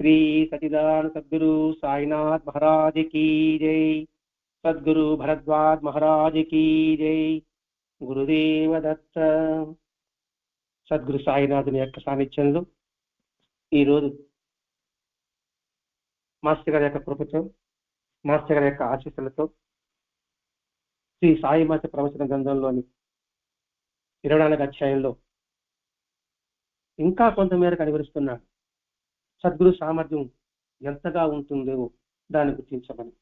శ్రీ సచిదాన సద్గురు సాయినాథ్ మహారాజ్ కీ జై సద్గురు భరద్వాజ్ మహారాజ్ కీ జై గురుదేవ దత్త సద్గురు సాయినాథుని యొక్క సాన్నిధ్యంలో ఈరోజు మాస్టర్ గారి యొక్క కృపతో మాస్టర్ గారి యొక్క ఆశీస్సులతో శ్రీ సాయి మాత ప్రవచన గ్రంథంలోని ఇరవై నాలుగు అధ్యాయంలో ఇంకా కొంతమేరకు అనువరిస్తున్నాడు సద్గురు సామర్థ్యం ఎంతగా ఉంటుందో దాన్ని గుర్తించమని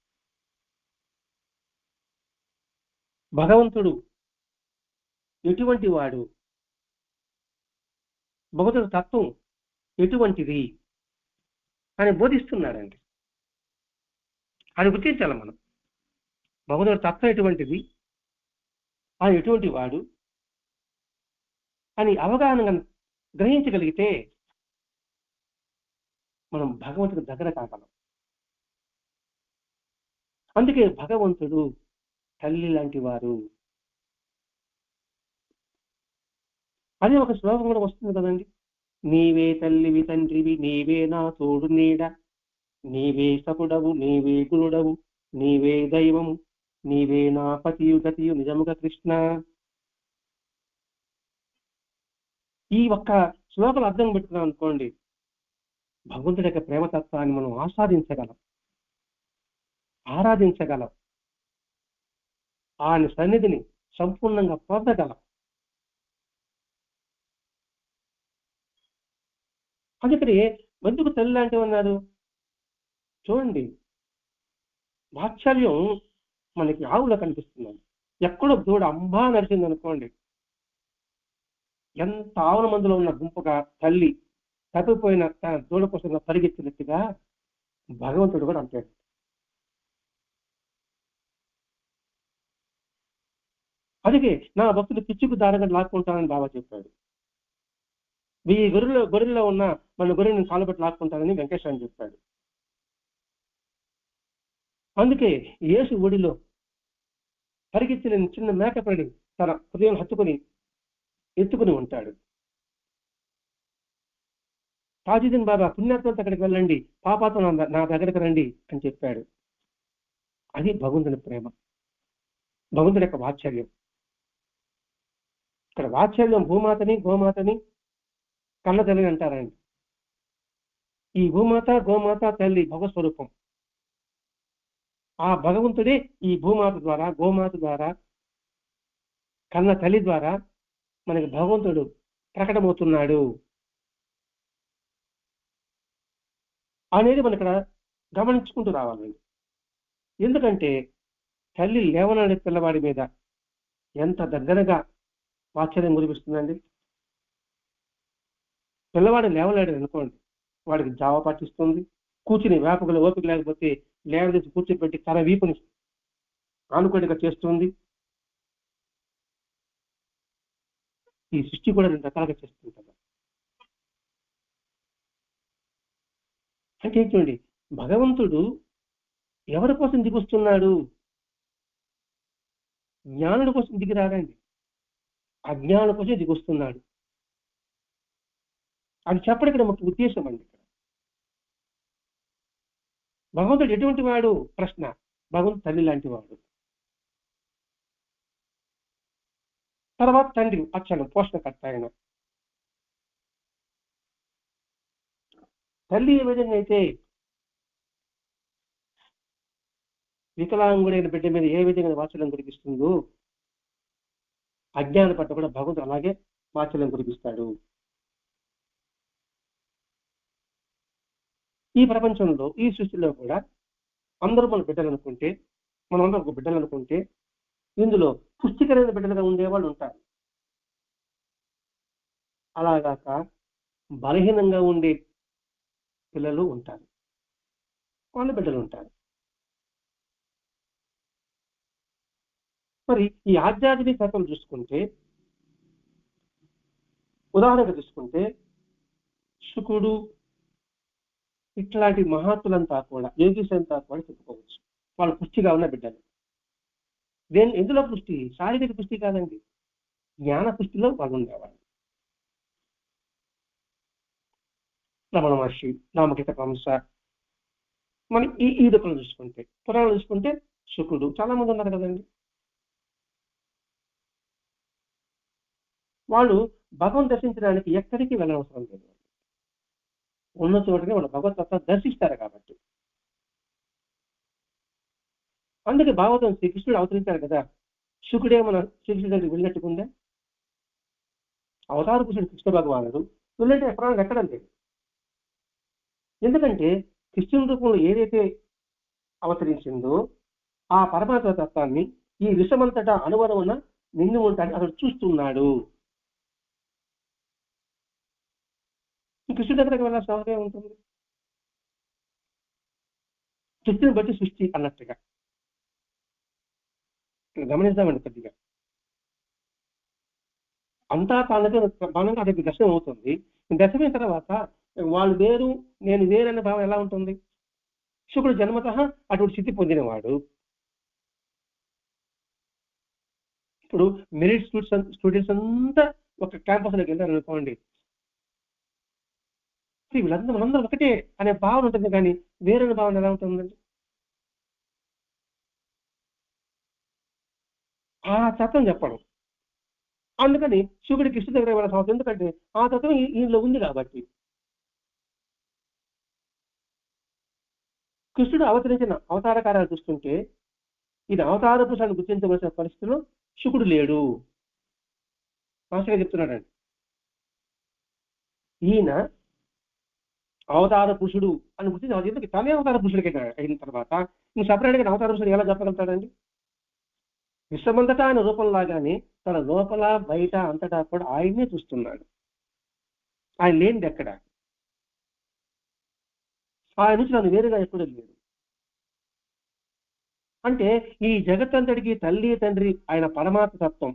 భగవంతుడు ఎటువంటి వాడు? భగవంతుడు తత్వం ఎటువంటిది అని బోధిస్తున్నాడండి. అది గుర్తించాలి మనం. భగవంతుడు తత్వం ఎటువంటిది? ఆయన ఎటువంటి వాడు? అని అవగాహన గ్రహించగలిగితే మనం భగవంతుడి దగ్గర కాగలం. అందుకే భగవంతుడు తల్లి లాంటి వారు. అది ఒక శ్లోకం కూడా వస్తుంది కదండి. నీవే తల్లివి తండ్రివి నీవే నా తోడు నీడ. నీవే సపుడవు నీవే గురుడవు. నీవే దైవము నీవే నా పతియు గతియు నిజముగా కృష్ణ. ఈ ఒక్క శ్లోకం అర్థం పెట్టుకున్నాం అనుకోండి భగవంతుడి యొక్క ప్రేమతత్వాన్ని మనం ఆస్వాదించగలం. ఆరాధించగలం. ఆయన సన్నిధిని సంపూర్ణంగా పొందగలం. అందుకని ఎందుకు తల్లి లాంటివి ఉన్నారు చూడండి వాత్సల్యం మనకి ఆవులో కనిపిస్తుంది ఎక్కడో దూడ అంబా నడిచింది అనుకోండి ఎంత ఆవుల మందులో ఉన్న గుంపుగా తల్లి తప్పిపోయిన తన దూడ కోసం పరిగెత్తినట్టుగా భగవంతుడు కూడా అంటాడు. అందుకే నా భక్తులు పిచ్చుకు దారగా లాక్కుంటానని బాబా చెప్పాడు. ఈ గొర్రెలో గొర్రెల్లో ఉన్న మన గొర్రెని కాలుబెట్టి లాక్కుంటానని వెంకటేశ్వర చెప్పాడు. అందుకే యేసు ఒడిలో పరిగెత్తిన చిన్న మేకపడి తన హృదయం హత్తుకుని ఎత్తుకుని ఉంటాడు. తాజుద్దీన్ బాబా పుణ్యాత్మంతో అక్కడికి వెళ్ళండి పాపాతో నా నా దగ్గరికి రండి అని చెప్పాడు. అది భగవంతుని ప్రేమ. భగవంతుని యొక్క వాత్సల్యం. ఇక్కడ వాత్సల్యం భూమాతని గోమాతని కన్న తల్లి అంటారండి. ఈ భూమాత గోమాత తల్లి భగస్వరూపం ఆ భగవంతుడే ఈ భూమాత ద్వారా గోమాత ద్వారా కన్న తల్లి ద్వారా మనకి భగవంతుడు ప్రకటమవుతున్నాడు. అనేది మనం ఇక్కడ గమనించుకుంటూ రావాలండి ఎందుకంటే తల్లి లేవనాడే పిల్లవాడి మీద ఎంత దగ్గరగా వాత్సల్యం కురిపిస్తుందండి. పిల్లవాడు లేవలేడు అనుకోండి వాడికి జావ పట్టిస్తుంది కూర్చుని వేపకులు ఓపిక లేకపోతే లేవదీసి కూర్చోబెట్టి తన వీపుని ఆనుకోడిగా చేస్తుంది. ఈ సృష్టి కూడా రెండు రకాలుగా చేస్తుంది కదా అంటే చూడండి భగవంతుడు ఎవరి కోసం దిగుస్తున్నాడు? జ్ఞానుడి కోసం దిగి రాడండి అజ్ఞానుల కోసం దిగొస్తున్నాడు. అది చెప్పడం ఇక్కడ ముఖ్య ఉద్దేశం అండి ఇక్కడ. భగవంతుడు ఎటువంటి వాడు? ప్రశ్న. భగవంతుడు తల్లి లాంటి వాడు. తర్వాత తండ్రి అచ్చను పోషణకర్త ఆయన. తల్లి ఏ విధంగా అయితే వికలాంగుడైన బిడ్డ మీద ఏ విధంగా వాత్సల్యం కురిపిస్తుందో అజ్ఞాన పట్ల కూడా భగవంతుడు అలాగే వాత్సల్యం కురిపిస్తాడు ఈ ప్రపంచంలో ఈ సృష్టిలో కూడా అందరూ మన బిడ్డలు అనుకుంటే మనం ఒక బిడ్డలు అనుకుంటే ఇందులో పుష్టికరమైన బిడ్డలుగా ఉండేవాళ్ళు ఉంటారు. అలాగాక బలహీనంగా ఉండే పిల్లలు ఉంటారు. వాళ్ళ బిడ్డలు ఉంటారు. మరి ఈ ఆధ్యాత్మిక శాతం చూసుకుంటే ఉదాహరణకు చూసుకుంటే శుకుడు ఇట్లాంటి మహాత్ములంతా కూడా యోగిసంతా కూడా చెప్పుకోవచ్చు. వాళ్ళు పుష్టిగా ఉన్న బిడ్డలు. దేని ఎందులో పుష్టి? శారీరక పుష్టి కాదండి. జ్ఞాన పుష్టిలో వాళ్ళు ఉండేవాళ్ళు. రమణ మహర్షి నామకిత కంస మనం ఈ ఈ దుఃఖం చూసుకుంటే పురాణం చూసుకుంటే శుకుడు చాలా మంది ఉన్నారు కదండి. వాళ్ళు భగవంతు దర్శించడానికి ఎక్కడికి వెళ్ళనవసరం లేదు. ఉన్న చోటనే వాళ్ళు భగవత్ దర్శిస్తారు కాబట్టి. అందుకే భాగవతం శ్రీకృష్ణుడు అవతరించాడు కదా. శుకుడే మన శ్రీకృష్ణుడి దగ్గరికి వెళ్ళినట్టుకుందే? అవతార పురుషుడు కృష్ణ భగవానుడు. వెళ్ళంటే ఎక్కడ ఎక్కడ లేదు ఎందుకంటే కృష్ణుని రూపంలో ఏదైతే అవతరించిందో ఆ పరమాత్మ తత్వాన్ని ఈ విషమంతటా అనువరమున నిండి ఉంటాడు అతడు చూస్తున్నాడు. ఈ కృష్ణుడి దగ్గరికి వెళ్ళాల్సిన అవసరం ఉంటుంది? సృష్టిని బట్టి సృష్టి అన్నట్టుగా. గమనిస్తామండి కొద్దిగా. అంతా తానుగా బాగా అతనికి దర్శనం అవుతుంది. దర్శనం తర్వాత వాళ్ళు వేరు నేను వేరనే భావం ఎలా ఉంటుంది? శుకుడు జన్మత అటువంటి స్థితి పొందినవాడు. ఇప్పుడు మెరిట్ స్టూడెంట్స్ స్టూడెంట్స్ అంతా ఒక క్యాంపస్లోకి వెళ్ళారు అనుకోండి. "See, వీళ్ళందరూ మనందరం ఒకటే అనే భావన ఉంటుంది కానీ వేరే భావన ఎలా ఉంటుందండి ఆ తత్వం చెప్పడం. అందుకని శివుడికి కృష్ణ దగ్గర వెళ్ళాల్సిన ఎందుకంటే ఆ తత్వం ఈ- ఈయనలో ఉంది కాబట్టి. కృష్ణుడు అవతరించిన అవతార కార్యాలు చూస్తుంటే ఇది అవతార పురుషాన్ని గుర్తించవలసిన పరిస్థితిలో శుకుడు లేడు. మాస్టర్గా చెప్తున్నాడండి. ఈయన అవతార పురుషుడు అని గుర్తించి ఎందుకు తనే అవతార పురుషుడికి అయిన తర్వాత నువ్వు సపరేట్గా అవతార పురుషుడు ఎలా చెప్పగలుగుతాడండి? విశ్వమంతటా ఆయన రూపంలాగానే తన లోపల బయట అంతటా కూడా ఆయన్నే చూస్తున్నాడు. ఆయన లేనిది ఎక్కడ? ఆయన నుంచి నన్ను వేరుగా ఎప్పుడు లేదు అంటే ఈ జగత్తంతటికి తల్లి తండ్రి ఆయన పరమాత్మ తత్వం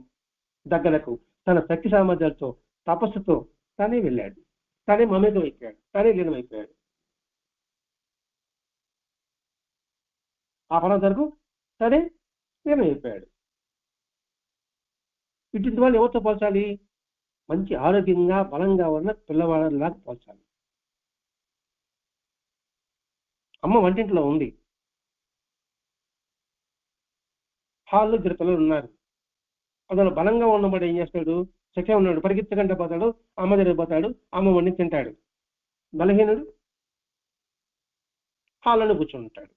దగ్గరకు తన శక్తి సామర్థ్యాలతో తపస్సుతో తనే వెళ్ళాడు. తనే మమేకం అయిపోయాడు తనే లీనమైపోయాడు. ఆ పరమాత్మ వరకు తనే లీనమైపోయాడు. ఇటువంటి వాళ్ళు ఎవరితో పోల్చాలి? మంచి ఆరోగ్యంగా బలంగా ఉన్న పిల్లవాళ్ళలాగా పోల్చాలి. అమ్మ వంటింట్లో ఉంది. హాల్లో ఇద్దరు పిల్లలు ఉన్నారు. అతను బలంగా ఉన్నవాడు ఏం చేస్తాడు? చక్కగా ఉన్నాడు. పరిగెత్తకుండా పోతాడు. అమ్మ దగ్గర పోతాడు. అమ్మ వండి తింటాడు. బలహీనుడు హాల్లోనే కూర్చొని ఉంటాడు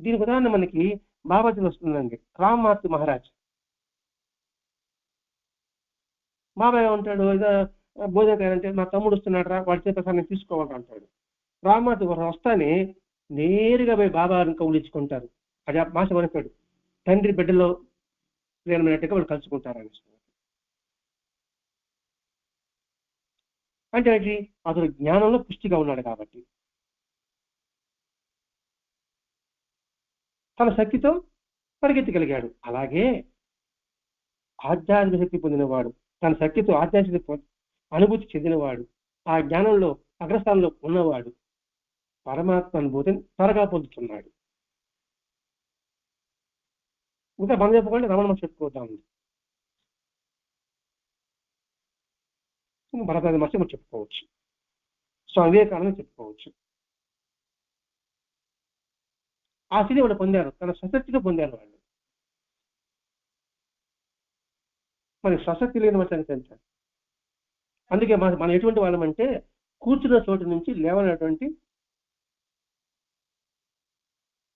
దీనికి ఉదాహరణ మనకి బాబాజీ వస్తుందండి. రామ్మార్తి మహారాజ్. బాబాయ్ ఏమంటాడు? ఏదో భోజనం అంటే మా తమ్ముడు వస్తున్నాడు రా వాడి చేత నేను తీసుకోవాలి అంటాడు. వారు వస్తానే నేరుగా పోయి బాబా కౌలించుకుంటారు అది ఆ భాష తండ్రి బిడ్డలో ప్రేమైనట్టుగా వాళ్ళు కలుసుకుంటారు అని అంటే ఏంటి? అతడు జ్ఞానంలో పుష్టిగా ఉన్నాడు కాబట్టి. తన శక్తితో పరిగెత్తగలిగాడు. అలాగే ఆధ్యాత్మిక శక్తి పొందినవాడు. తన శక్తితో ఆధ్యాత్మిక అనుభూతి చెందినవాడు. ఆ జ్ఞానంలో అగ్రస్థానంలో ఉన్నవాడు. పరమాత్మ అనుభూతిని త్వరగా పొందుతున్నాడు. ఇంకా మనం చెప్పుకోండి రమణ మహర్షి చెప్పుకోద్దాం భరతాది మహర్షి మనం చెప్పుకోవచ్చు. స్వామి వివేకానంద చెప్పుకోవచ్చు. ఆ స్థితి వాళ్ళు పొందారు. తన స్వశక్తిగా పొందారు వాళ్ళు. మరి స్వశక్తి లేని వచ్చాను తెలుసా? అందుకే మన మనం ఎటువంటి వాళ్ళమంటే కూర్చున్న చోటు నుంచి లేవనటువంటి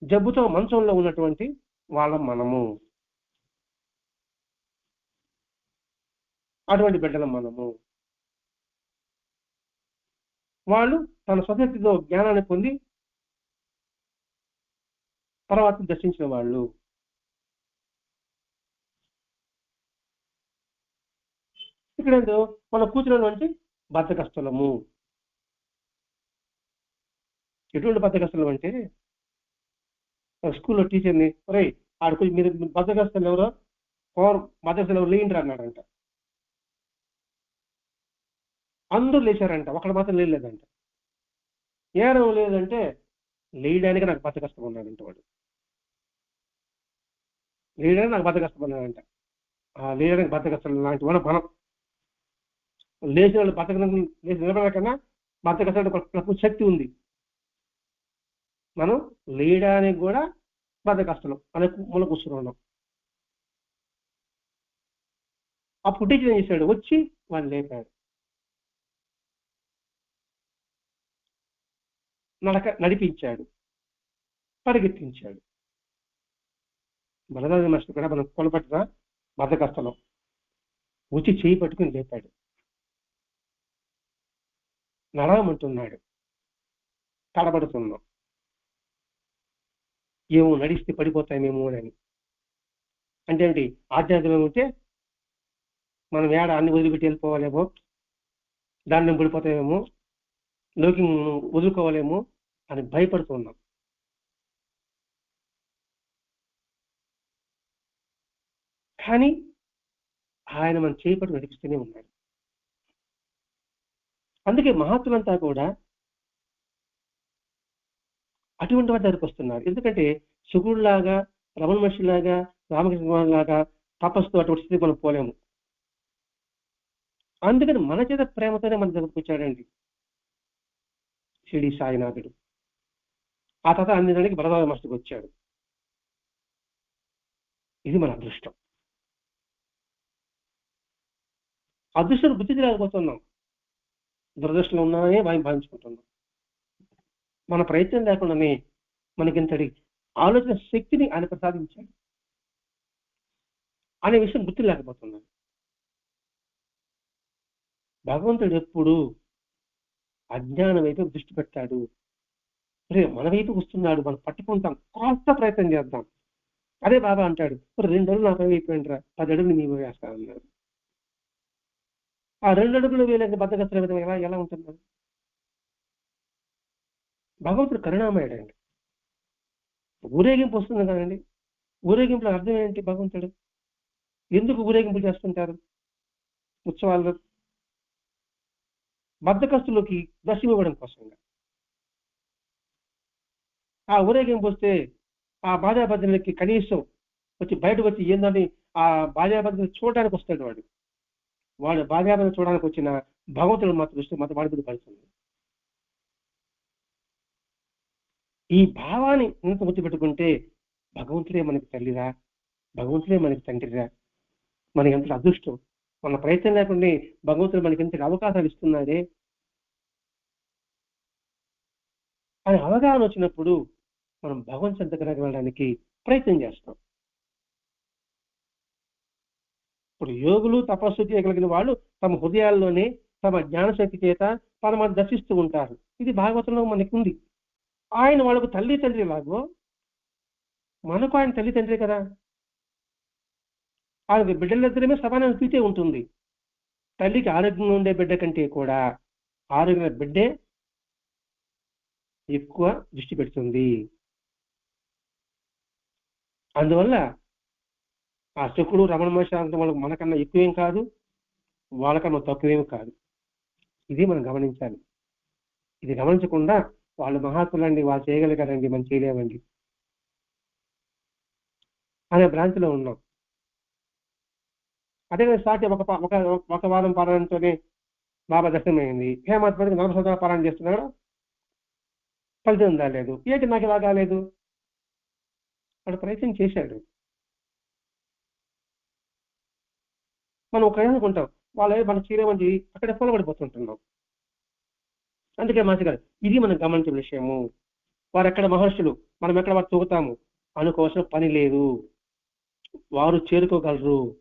జబ్బుతో మంచంలో ఉన్నటువంటి వాళ్ళం మనము. అటువంటి బిడ్డలం మనము. వాళ్ళు తన స్వశక్తితో జ్ఞానాన్ని పొంది తర్వాత దర్శించిన వాళ్ళు. ఇక్కడ ఏంటో మన కూర్చున్నటువంటి బద్ధకస్తులము ఎటువంటి బద్ధకస్తులం అంటే? స్కూల్లో టీచర్ని ఒరే ఆడు మీరు బద్దగస్తులు ఎవరో? పవర్ బద్దగస్తులు ఎవరు లేండి అన్నాడంట. అందరూ లేచారంట. ఒకడు మాత్రం లేదంట ఏరం లేదంటే లేయడానికి నాకు బద్దకష్టం ఉన్నాడంట వాడు. లేయడానికి నాకు బద్దకష్టం ఉన్నాడంట. లేయడానికి బద్దకష్టం లాంటి వాడు మనం లేచిన వాళ్ళు బతకడం లేచి నిలబడకన్నా బతకడానికి శక్తి ఉంది. మనం లేయడానికి కూడా బతకష్టం అనే మూల కూర్చుని ఉన్నాం. అప్పుడు టీచర్ ఏం చేశాడు? వచ్చి వాడిని లేపాడు. నడక నడిపించాడు. పరిగెత్తించాడు. బలరాజు మాస్టర్ కూడా మనం కొలపట్టిన బద్దకస్తలం వచ్చి చేయి పట్టుకుని లేపాడు. నడవమంటున్నాడు తడబడుతున్నాం ఏమో నడిస్తే పడిపోతామేమో అని. అంటే ఏంటి? ఆధ్యాత్మికం ఉంటే మనం ఏడ అన్ని వదిలిపెట్టి వెళ్ళిపోవాలేమో? దాన్ని పడిపోతామేమో? లోకి వదులుకోవాలేమో? అని భయపడుతున్నాం. కానీ ఆయన మనం చేపట్టు నడిపిస్తూనే ఉన్నాడు. అందుకే మహాత్ములంతా కూడా అటువంటి వారి దగ్గరికి వస్తున్నారు. ఎందుకంటే సుగుడులాగా రమణ మహర్షిలాగా రామకృష్ణ లాగా తపస్సు అటువంటి స్థితి మనం పోలేము. అందుకని మన చేత ప్రేమతోనే మన దగ్గరకు వచ్చాడండి షిడి సాయినాథుడు. ఆ తర్వాత అందించడానికి దానికి మహర్షికి వచ్చాడు. ఇది మన అదృష్టం. అదృష్టం బుద్ధి తిరగకపోతున్నాం దురదృష్టంలో ఉన్నామని భయం భావించుకుంటున్నాం. మన ప్రయత్నం లేకుండానే మనకింతటి ఆలోచన శక్తిని ఆయన ప్రసాదించాడు. అనే విషయం గుర్తు లేకపోతున్నాను భగవంతుడు ఎప్పుడు అజ్ఞానం వైపు దృష్టి పెట్టాడు. అరే మన వైపు వస్తున్నాడు మనం పట్టుకుంటాం కొత్త ప్రయత్నం చేద్దాం. అదే బాబా అంటాడు "మరి రెండు అడుగులు నాకు అయిపోయిండ్రా పది అడుగులు మీ వేస్తా అన్నాడు. రెండు అడుగులు వేలకు బద్దగస్తుల విధంగా ఎలా ఎలా ఉంటుంది. భగవంతుడు కరుణామయుడు అండి ఊరేగింపు వస్తుంది కదండి. ఊరేగింపులో అర్థం ఏంటి భగవంతుడు? ఎందుకు ఊరేగింపులు చేస్తుంటారు? ఉత్సవాల్లో బద్దకస్తులకి దర్శనం ఇవ్వడం కోసంగా. ఆ ఊరేగింపు వస్తే ఆ బాధాబద్ధులకి కనీసం వచ్చి బయట వచ్చి ఏందని ఆ బాధాబద్ధులు చూడడానికి వస్తాడు వాడు. వాడు బాధాబద్ధం చూడడానికి వచ్చిన భగవంతుడు మాత్రం దృష్టి మాత్రం వాడి మీద పడుతుంది ఈ భావాన్ని ఇంత గుర్తుపెట్టుకుంటే భగవంతుడే మనకి తల్లిరా భగవంతుడే మనకి తండ్రిరా. మనకి ఎంత అదృష్టం? మన ప్రయత్నం లేకుండా భగవంతుడు మనకి ఎంత అవకాశాలు ఇస్తున్నాడే? అని అవగాహన వచ్చినప్పుడు మనం భగవంతు దగ్గరకు వెళ్ళడానికి ప్రయత్నం చేస్తాం. ఇప్పుడు యోగులు తపస్సు చేయగలిగిన వాళ్ళు తమ హృదయాల్లోనే తమ జ్ఞానశక్తి చేత తమ దర్శిస్తూ ఉంటారు. ఇది భాగవతంలో మనకి ఉంది ఆయన వాళ్ళకు తల్లి తండ్రి లాగో మనకు ఆయన తల్లి తండ్రి కదా? ఆయన బిడ్డలిద్దరమే సమానం అనిపితే ఉంటుంది. తల్లికి ఆరోగ్యంగా ఉండే బిడ్డ కంటే కూడా ఆరోగ్య బిడ్డే ఎక్కువ దృష్టి పెడుతుంది. అందువల్ల ఆ శుకుడు రమణ మహర్షి అంత వాళ్ళకి మనకన్నా ఎక్కువేం కాదు వాళ్ళకన్నా తక్కువేం కాదు. ఇది మనం గమనించాలి. ఇది గమనించకుండా వాళ్ళు మహాత్ములండి వాళ్ళు చేయగలిగారండి మనం చేయలేమండి. అనే భ్రాంతిలో ఉన్నాం. అదే సాటి ఒక ఒక ఒక వారం పారాయణతోనే బాబా దర్శనమైంది. హేమాత్మకి నలభై సంవత్సరాలు పారాయణ చేస్తున్నాడు ఫలితం ఉందా లేదు? ఏంటి నాకు ఇలా కాలేదు? వాడు ప్రయత్నం చేశాడు మనం ఒక అనుకుంటాం వాళ్ళ మన చీరమంది అక్కడే పొలబడిపోతుంటున్నాం అందుకే మంచి గారు ఇది మనం గమనించిన విషయము. వారు ఎక్కడ మహర్షులు మనం ఎక్కడ వారు తూగుతాము? అనుకోవాల్సిన పని లేదు. వారు చేరుకోగలరు.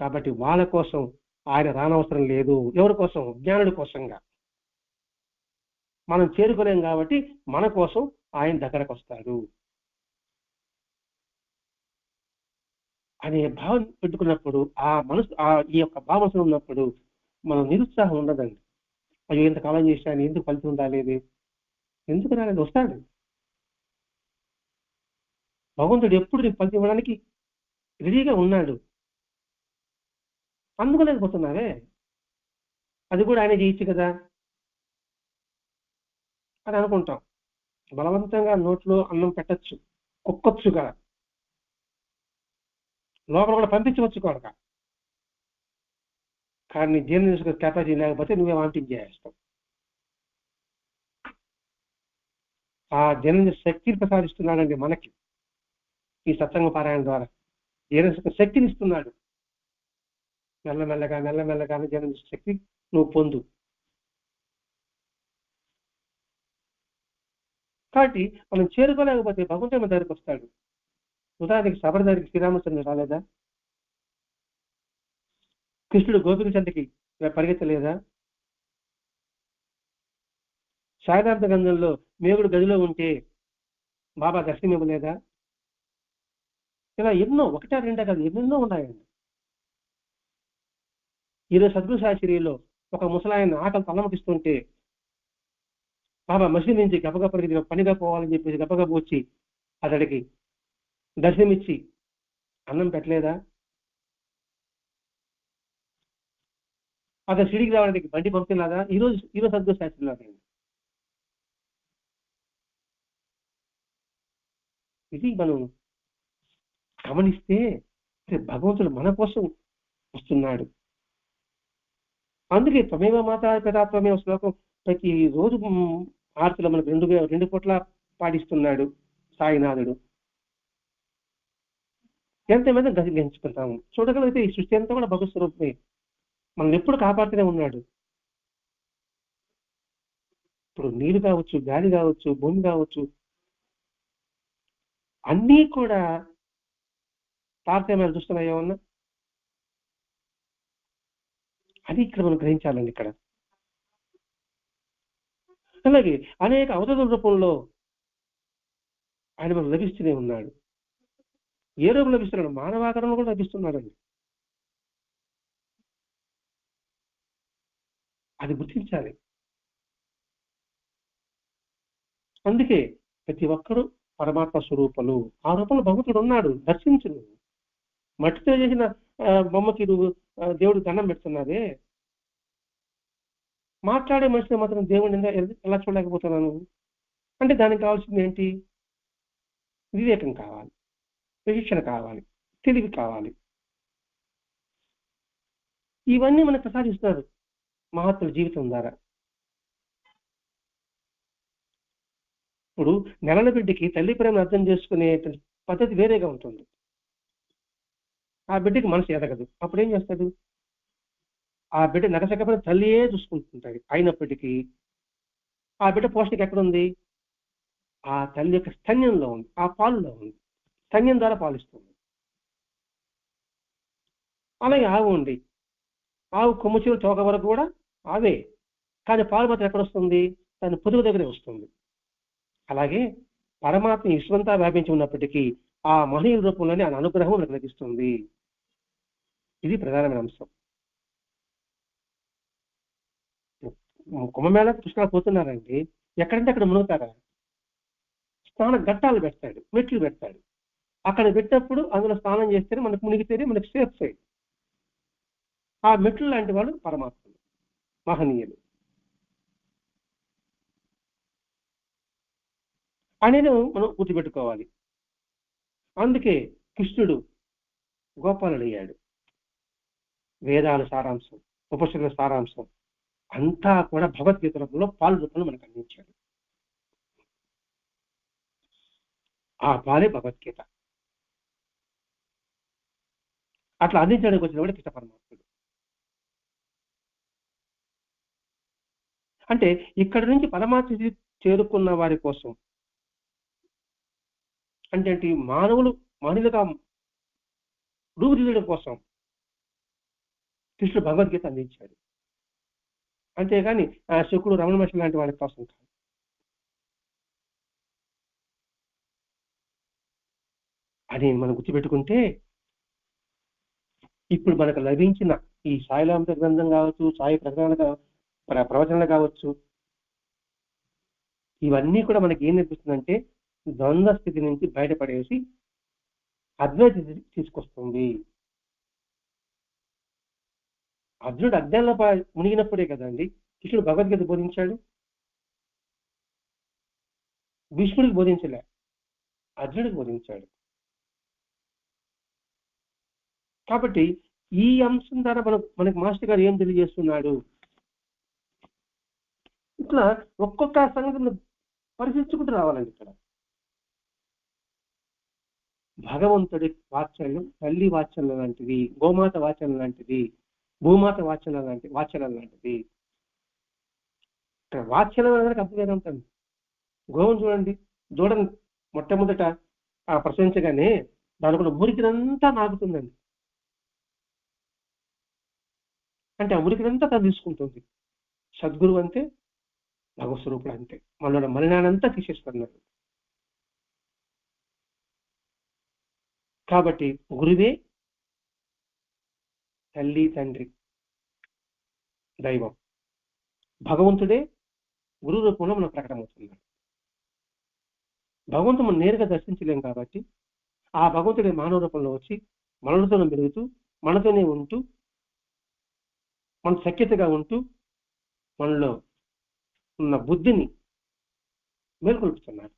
కాబట్టి వాళ్ళ కోసం ఆయన రానవసరం లేదు. ఎవరి కోసం? జ్ఞానుడి కోసంగా. మనం చేరుకోలేం కాబట్టి మన కోసం ఆయన దగ్గరకు వస్తాడు. అనే భావం పెట్టుకున్నప్పుడు ఆ మనసు ఆ ఈ యొక్క భావన ఉన్నప్పుడు మనం నిరుత్సాహం ఉండదండి. అయ్యో ఇంతకాలం చేశాను ఎందుకు ఫలితం రాలేదు? ఎందుకు రాలేదు? వస్తాడు. భగవంతుడు ఎప్పుడు నీకు ఫలితం ఇవ్వడానికి రెడీగా ఉన్నాడు. అందుకోలేకపోతున్నావే. అది కూడా ఆయన చేయొచ్చు కదా. అని అనుకుంటాం. బలవంతంగా నోట్లో అన్నం పెట్టచ్చు. కదా లోపల కూడా పంపించవచ్చు కొడక. కానీ జీర్ణ చేసుకునే కెపాసిటీ లేకపోతే నువ్వే వామిటింగ్ చేస్తావు? ఆ జీర్ణ శక్తిని ప్రసాదిస్తున్నాడండి మనకి. ఈ సత్సంగ పారాయణ ద్వారా. జీర్ణ శక్తిని ఇస్తున్నాడు. మెల్లమెల్లగా మెల్లమెల్లగా జీర్ణ శక్తి నువ్వు పొందు. కాబట్టి మనం చేరుకోలేకపోతే భగవంతుడు మన దగ్గరికి వస్తాడు. ఉదాహరణకి సబరి దగ్గరికి శ్రీరామచంద్రుడు రాలేదా? కృష్ణుడు గోపిక చెంతకి పరిగెత్తలేదా? శారదార్థ గంధంలో మేగుడు గదిలో ఉంటే బాబా దర్శనం ఇవ్వలేదా? ఇలా ఎన్నో ఒకటా రెండా కాదు ఎన్నెన్నో ఉన్నాయండి. ఈరోజు సద్గురు శాస్త్రిలో ఒక ముసలాయన ఆకలి తలమకిస్తుంటే బాబా మసీద్ నుంచి గబగబ పనిగా పోవాలని చెప్పేసి గబగబ వచ్చి అతడికి దర్శనమిచ్చి అన్నం పెట్టలేదా? అతను సిడికి రావడానికి బండి పంపిలాగా ఈరోజు ఈరోజు సద్గురు శాస్త్రిలాగా ఇది మనం గమనిస్తే భగవంతుడు మన కోసం వస్తున్నాడు. అందుకే త్వమేవ మాతా పితాత్వమే శ్లోకం ప్రతి రోజు ఆర్తిలో మనకు రెండు రెండు పూట్ల పాటిస్తున్నాడు సాయినాథుడు. కేంద్రం మీద గ్రహించుకుంటాము చూడగలిగితే ఈ సృష్టి అంతా కూడా భగవస్వరూపమే మనల్ని ఎప్పుడు కాపాడుతూనే ఉన్నాడు. ఇప్పుడు నీరు కావచ్చు గాలి కావచ్చు భూమి కావచ్చు అన్నీ కూడా తారతమ్యాలు చూస్తున్నాయో ఉన్నా అది ఇక్కడ మనం గ్రహించాలండి ఇక్కడ. అలాగే అనేక అవతల రూపంలో ఆయన మనం లభిస్తూనే ఉన్నాడు. ఏ రూపంలో లభిస్తున్నాడు? మానవాకారంలో కూడా లభిస్తున్నాడండి. అది గుర్తించాలి. అందుకే ప్రతి ఒక్కరూ పరమాత్మ స్వరూపలు. ఆ రూపంలో భగవంతుడు ఉన్నాడు దర్శించు నువ్వు మట్టితో చేసిన బొమ్మకి నువ్వు దేవుడు దండం పెడుతున్నావే మాట్లాడే మనిషిని మాత్రం దేవుడిని ఎలా చూడలేకపోతున్నాను? అంటే దానికి కావాల్సింది ఏంటి? వివేకం కావాలి. శిక్షణ కావాలి తెలివి కావాలి. ఇవన్నీ మనకు ప్రసాదిస్తున్నారు మహాత్ముల జీవితం ద్వారా. ఇప్పుడు నెలల బిడ్డకి తల్లి ప్రేమను అర్థం చేసుకునే పద్ధతి వేరేగా ఉంటుంది. ఆ బిడ్డకి మనసు ఎదగదు. అప్పుడు ఏం చేస్తాడు? ఆ బిడ్డ నగసకపోయిన తల్లియే చూసుకుంటుంటాడు. అయినప్పటికీ ఆ బిడ్డ పోషణకి ఎక్కడుంది? ఆ తల్లి యొక్క స్తన్యంలో ఉంది ఆ పాలులో ఉంది. సైన్యం ద్వారా పాలిస్తుంది. అలాగే ఆవు ఉంది ఆవు కొమ్ము చోక తోక వరకు కూడా ఆవే. కానీ పాలుపత్ర ఎక్కడ వస్తుంది? దాని పొదుగు దగ్గరే వస్తుంది. అలాగే పరమాత్మ విశ్వంతా వ్యాపించి ఉన్నప్పటికీ ఆ మహనీయుల రూపంలోనే ఆయన అనుగ్రహం మనకు లభిస్తుంది. ఇది ప్రధానమైన అంశం. కుంభమేళ పుష్కరాలు పోతున్నారండి. ఎక్కడంటే అక్కడ మునుగుతారా స్నాన ఘట్టాలు పెడతాడు. మెట్లు పెడతాడు. అక్కడ పెట్టినప్పుడు అందులో స్నానం చేస్తేనే మనకు మునిగితేనే మనకు సేఫ్ సైడ్ ఆ మెట్లు లాంటి వాళ్ళు పరమాత్మలు మహనీయులు. అనేది మనం గుర్తుపెట్టుకోవాలి. అందుకే కృష్ణుడు గోపాలుడయ్యాడు. వేదాల సారాంశం ఉపశల సారాంశం అంతా కూడా భగవద్గీత రూపంలో పాలు రూపంలో మనకు అందించాడు. ఆ పాలే భగవద్గీత. అట్లా అందించడానికి వచ్చిన కృష్ణ పరమాత్ముడు. అంటే ఇక్కడ నుంచి పరమాత్మ చేరుకున్న వారి కోసం అంటే మానవులు మానవులుగా రూపుదిద్దడం కోసం కృష్ణుడు భగవద్గీత అందించాడు. అంతేగాని ఆ శుకుడు రమణ మహర్షి లాంటి వాడి కోసం కాదు. అది మనం గుర్తుపెట్టుకుంటే ఇప్పుడు మనకు లభించిన ఈ సాయిలాంత గ్రంథం కావచ్చు సాయి ప్రకటనలు ప్రవచనలు కావచ్చు ఇవన్నీ కూడా మనకి ఏం నేర్పిస్తుందంటే ద్వంద్వ స్థితి నుంచి బయటపడేసి అద్వైత తీసుకొస్తుంది. అర్జునుడు అజ్ఞానంలో మునిగినప్పుడే కదండి కృష్ణుడు భగవద్గీత బోధించాడు? భీష్ముడికి బోధించలే. అర్జునుడికి బోధించాడు. కాబట్టి ఈ అంశం ద్వారా మన మనకి మాస్టర్ గారు ఏం తెలియజేస్తున్నాడు? ఇట్లా ఒక్కొక్క సంగతిని పరిశీలించుకుంటూ రావాలండి ఇక్కడ. భగవంతుడి వాత్సల్యం తల్లి వాత్సల్యం లాంటిది గోమాత వాత్సల్యం లాంటిది భూమాత వాత్సల్యం లాంటి వాత్సల్యం లాంటిది. ఇక్కడ వాత్సల్యం అనేది అర్థం ఉంటుంది గోవును చూడండి. చూడండి మొట్టమొదట ప్రశ్నించగానే ప్రశంసగానే దానికున్న మురికినంతా నాకుతుందండి అంటే ఆ మురికినంతా తను తీసుకుంటుంది. సద్గురువు అంతే భగవస్వరూపుడు అంతే. మనలో మలినానంతా తీసేస్తున్నారు కాబట్టి గురువే తల్లి తండ్రి దైవం. భగవంతుడే గురు రూపంలో మనకు ప్రకటమవుతున్నాడు. భగవంతుడు మనం నేరుగా దర్శించలేం కాబట్టి ఆ భగవంతుడే మానవ రూపంలో వచ్చి మనలతోనే పెరుగుతూ మనతోనే ఉంటూ మన సఖ్యతగా ఉంటూ మనలో ఉన్న బుద్ధిని మేల్కొల్పుతున్నారు.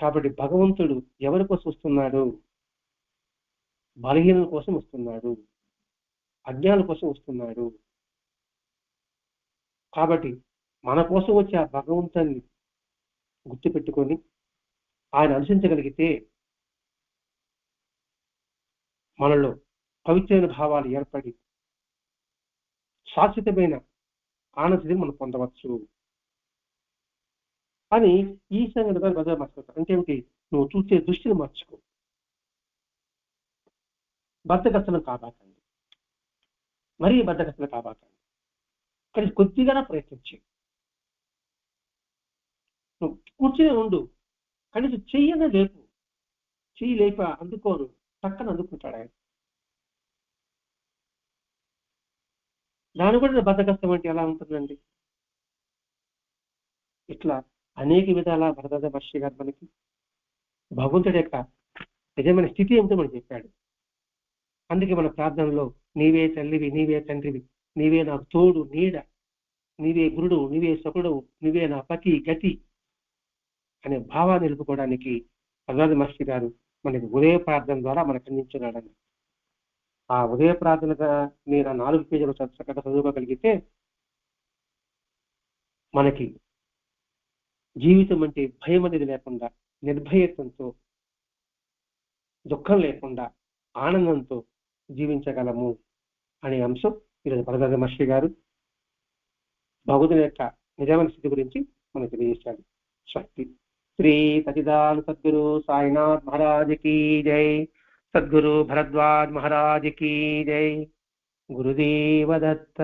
కాబట్టి భగవంతుడు ఎవరి కోసం వస్తున్నాడు? బలహీనల కోసం వస్తున్నాడు. అజ్ఞానుల కోసం వస్తున్నాడు. కాబట్టి మన కోసం వచ్చే ఆ భగవంతుని గుర్తుపెట్టుకొని ఆయన అనుసరించగలిగితే మనలో పవిత్రమైన భావాలు ఏర్పడి శాశ్వతమైన ఆనందని మనం పొందవచ్చు. అని ఈ సంగతి బదులు మర్చిపోతారు. అంటే ఏమిటి? నువ్వు చూసే దృష్టిని మార్చుకో బద్దకస్తలం కాబాకండి మరీ బద్దకస్తలు కాబాకండి కానీ కొద్దిగా ప్రయత్నించి నువ్వు కూర్చుని ఉండు. కనీసం చెయ్యనే లేపు. చెయ్యి లేప అందుకోరు పక్కన అందుకుంటాడు ఆయన. దాని కూడా బద్దకస్తం అంటే ఎలా ఉంటుందండి? ఇట్లా అనేక విధాల భరత మహర్షి గారు మనకి భగవంతుడి యొక్క నిజమైన స్థితి ఏమిటో మనకు చెప్పాడు. అందుకే మన ప్రార్థనలో నీవే తల్లివి నీవే తండ్రివి నీవే నాకు తోడు నీడ నీవే గురుడు నీవే సకుడు నీవే నా పతి గతి అనే భావాన్ని నిలుపుకోవడానికి భగవద్ మహర్షి గారు మనకి ఉదయ ప్రార్థన ద్వారా మనకు అందించున్నాడని ఆ ఉదయ ప్రార్థనగా మీరు ఆ నాలుగు పేజీలు చక్కగా చదువుకోగలిగితే మనకి జీవితం అంటే భయం అనేది లేకుండా నిర్భయత్వంతో దుఃఖం లేకుండా ఆనందంతో జీవించగలము అనే అంశం ఈరోజు భరద్వాజ మహర్షి గారు భగవతుని యొక్క నిజమైన స్థితి గురించి మనకు తెలియజేశాడు శక్తి శ్రీ సచిదాన్ సద్గురు సాయినాథ్ మహారాజ్ కీ జై. సద్గురు భరద్వాజ్ మహారాజ్ కీ జై గురుదేవ దత్త